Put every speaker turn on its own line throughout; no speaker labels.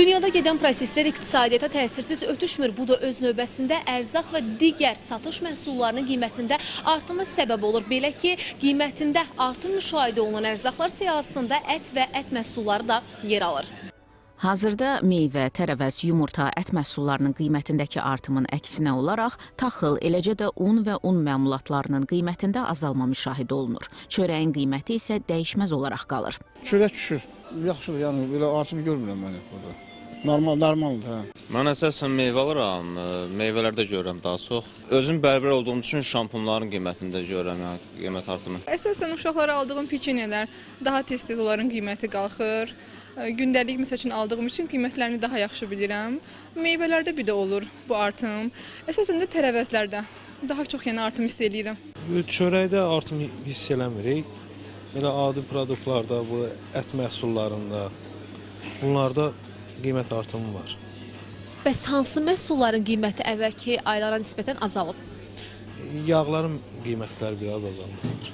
Dünyada gedən proseslər iqtisadiyyata təsirsiz ötüşmür. Bu da öz növbəsində ərzaq və digər satış məhsullarının qiymətində artımı səbəb olur. Belə ki, qiymətində artım müşahidə olunan ərzaqlar siyahısında ət və ət məhsulları da yer alır.
Hazırda meyvə, tərəvəz, yumurta, ət məhsullarının qiymətindəki artımın əksinə olaraq taxıl, eləcə də un və un məmulatlarının qiymətində azalma müşahidə olunur. Çörəyin qiyməti isə dəyişməz olaraq qalır.
Çörək düşür. Yaxşıdır, yəni belə artım görmürəm mən burada. Normal, normaldır, hə.
Mən əsasən meyvə alıram, e, meyvələrdə görürəm daha çox. Özüm bərbər olduğum üçün şampunların qiymətində görürəm, yəni qiymət artımı.
Əsasən uşaqlara aldığım peçenyelər daha tez-tez onların qiyməti qalxır. Ə, Gündəlik məsəl üçün aldığım üçün qiymətlərini daha yaxşı bilirəm. Meyvələrdə bir də olur bu artım. Əsasən də tərəvəzlərdə daha çox yəni artım hiss eləyirəm.
Çörəkdə artım hiss eləmirik. Belə adi produktlarda, bu ət məhsullarında bunlarda qiymət artımı var.
Bəs hansı məhsulların qiyməti əvvəlki aylara nisbətən azalıb?
Yağların qiymətləri biraz azalır.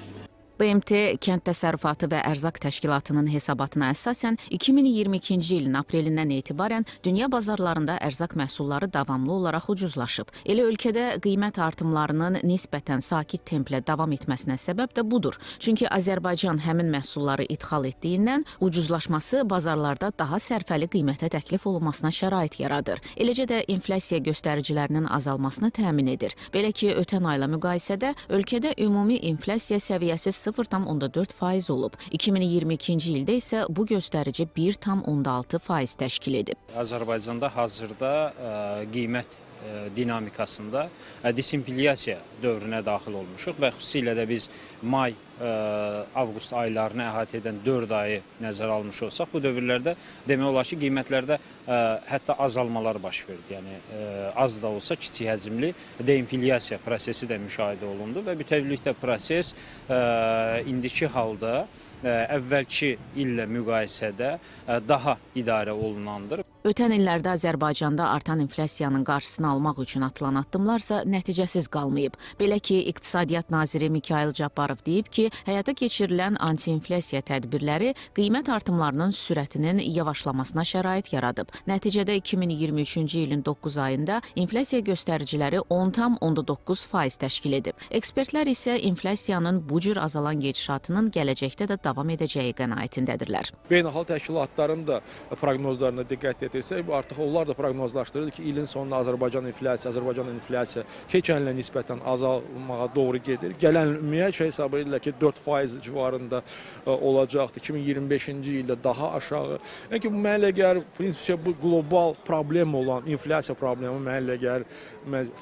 BMT Kənd Təsərrüfatı və Ərzaq Təşkilatının hesabatına əsasən 2022-ci ilin aprelindən etibarən dünya bazarlarında ərzaq məhsulları davamlı olaraq ucuzlaşıb. Elə ölkədə qiymət artımlarının nisbətən sakit templə davam etməsinə səbəb də budur. Çünki Azərbaycan həmin məhsulları idxal etdiyindən ucuzlaşması bazarlarda daha sərfəli qiymətə təklif olunmasına şərait yaradır. Eləcə də inflyasiya göstəricilərinin azalmasını təmin edir. Belə ki, ötən ayla müqayisədə ölkədə ümumi inflyasiya səviyyəsi 0,4 faiz olub. 2022-ci ildə isə bu göstərici 1,6 faiz təşkil edib.
Azərbaycanda hazırda ə, qiymət ə, dinamikasında ə, disinflyasiya dövrünə daxil olmuşuq və xüsusilə də biz may, ə, avqust aylarını əhatə edən 4 ayı nəzərə almış olsaq, bu dövrlərdə demək olar ki, qiymətlərdə hətta azalmalar baş verdi. Yəni az da olsa kiçik həcmli deinflyasiya prosesi də müşahidə olundu və bütövlükdə proses indiki halda əvvəlki illə müqayisədə daha idarə olunandır.
Ötən illərdə Azərbaycanda artan inflyasiyanın qarşısını almaq üçün atılan addımlarsa nəticəsiz qalmayıb. Belə ki, İqtisadiyyat naziri Mikayıl Cabbarov deyib ki, həyata keçirilən anti-inflyasiya tədbirləri qiymət artımlarının sürətinin yavaşlamasına şərait yaradıb. Nəticədə 2023-cü ilin 9 ayında inflyasiya göstəriciləri 10,9 faiz təşkil edib. Ekspertlər isə inflyasiyanın bu cür azalan gedişatının gələcəkdə də davam edəcəyi qənaətindədirlər.
Beynəlxalq təşkilatların da proqnozlarına diqqət etirsək, bu artıq onlar da proqnozlaşdırır ki, ilin sonunda Azərbaycan inflyasiya, Azərbaycan inflyasiya keçən ilə nisbətən azalmağa doğru gedir. Gələn ümumiyyətlə hesab edirlər ki, 4% civarında ə, olacaqdır. 2025-ci ildə daha aşağı. Yəni ki, bu mənə elə gəlir, prinsipcə bu qlobal problem olan inflyasiya problemi mənə elə gəlir,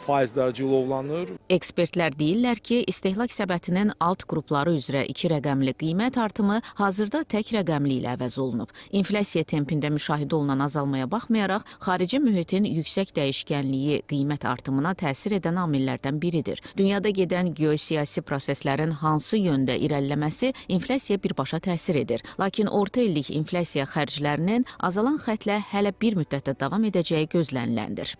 faizlər cilovlanır.
Ekspertlər deyirlər ki, istehlak səbətinin alt qrupları üzrə iki rəqəmli qiymət artımı hazırda tək rəqəmli ilə əvəz olunub. İnflyasiya tempində müşahidə olunan azalmaya baxmayaraq, xarici mühitin yüksək dəyişkənliyi qiymət artımına təsir edən amillərdən biridir. Dünyada gedən geosiyasi proseslərin hansı yöndə irəliləməsi inflyasiyaya birbaşa təsir edir. Lakin orta illik inflyasiya xərclərinin azalan xətlə hələ bir müddətdə davam edəcəyi gözləniləndir.